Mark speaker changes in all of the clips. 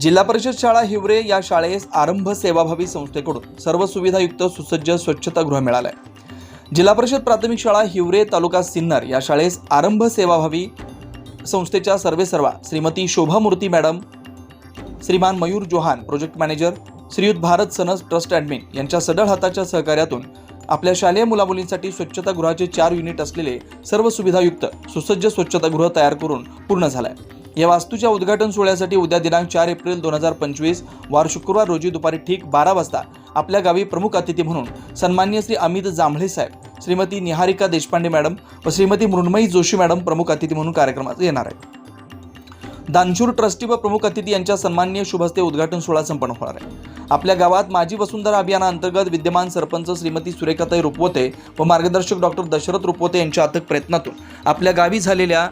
Speaker 1: जिल्हा परिषद शाळा हिवरे या शाळेस आरंभ सेवाभावी संस्थेकडून सर्व सुविधायुक्त सुसज्ज स्वच्छतागृह मिळालं. आहे जिल्हा परिषद प्राथमिक शाळा हिवरे तालुका सिन्नर या शाळेस आरंभ सेवाभावी संस्थेच्या सर्वेसर्वा Shrimati Shobha Murthy madam Shriman Mayur Johan project manager Shriyut Bharat Sanas trust admin यांच्या सडळ हाताच्या सहकार्यातून आपल्या शालेय मुलामुलींसाठी स्वच्छतागृहाचे चार युनिट असलेले सर्व सुविधायुक्त सुसज्ज स्वच्छतागृह तयार करून पूर्ण झालं आहे या वास्तूच्या उद्घाटन सोहळ्यासाठी उद्या दिनांक चार एप्रिल दोन हजार पंचवीस वार शुक्रवार रोजी दुपारी ठीक बारा वाजता आपल्या गावी प्रमुख अतिथी म्हणून सन्मान्य श्री अमित जांभळे साहेब श्रीमती निहारिका देशपांडे मॅडम व श्रीमती मृण्मयी जोशी मॅडम प्रमुख अतिथी म्हणून कार्यक्रमात येणार आहेत. दानशूर ट्रस्टी व प्रमुख अतिथी यांच्या सन्माननीय शुभस्ते उद्घाटन सोहळा संपन्न होणार आहे. आपल्या गावात माझी वसुंधरा अभियानाअंतर्गत विद्यमान सरपंच श्रीमती सुरेखाताई रुपवते व मार्गदर्शक डॉक्टर दशरथ रुपवते यांच्या अथक प्रयत्नातून आपल्या गावी झालेल्या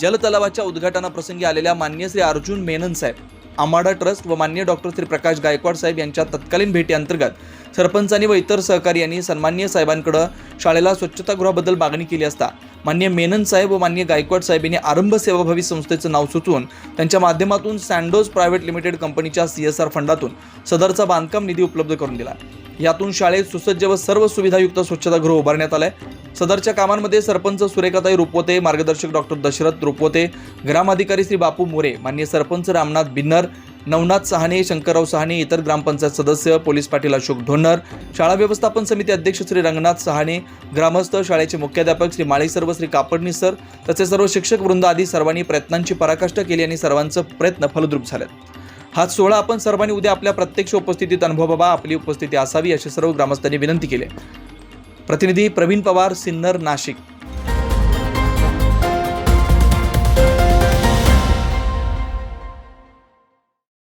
Speaker 1: जलतलावाच्या उद्घाटनाप्रसंगी आलेल्या मान्य श्री अर्जुन मेनन साहेब आमाडा ट्रस्ट व मान्य डॉक्टर श्री प्रकाश गायकवाड साहेब यांच्या तत्कालीन भेटीअंतर्गत सरपंचांनी व इतर सहकारी यांनी सन्मान्य साहेबांकडे शाळेला स्वच्छतागृहाबद्दल मागणी केली असता मान्य मेनन साहेब व मान्य गायकवाड साहेब यांनी आरंभ सेवाभावी संस्थेचं नाव सुचवून त्यांच्या माध्यमातून सँडोज प्रायव्हेट लिमिटेड कंपनीच्या सी एस आर फंडातून सदरचा बांधकाम निधी उपलब्ध करून दिला. यातून शाळेत सुसज्ज व सर्व सुविधायुक्त स्वच्छतागृह उभारण्यात आलंय. सदरच्या कामांमध्ये सरपंच सुरेखाताई रुपवते मार्गदर्शक डॉक्टर दशरथ रुपवते ग्रामाधिकारी श्री बापू मोरे मान्य सरपंच रामनाथ बिन्नर नवनाथ सहाणे शंकरराव सहाणे इतर ग्रामपंचायत सदस्य पोलीस पाटील अशोक ढोन्नर शाळा व्यवस्थापन समिती अध्यक्ष श्री रंगनाथ सहाणे ग्रामस्थ शाळेचे मुख्याध्यापक श्री माळी श्री कापडणी सर तसेच सर्व शिक्षक वृंद आदी सर्वांनी प्रयत्नांची पराकाष्ठा केली आणि सर्वांचं प्रयत्न फलद्रूप झालेत हा सोहळा आपण सर्वांनी उद्या आपल्या प्रत्यक्ष उपस्थितीत अनुभवावा आपली उपस्थिती असावी अशी सर्व ग्रामस्थांनी विनंती केली. प्रतिनिधी प्रवीण पवार सिन्नर नाशिक.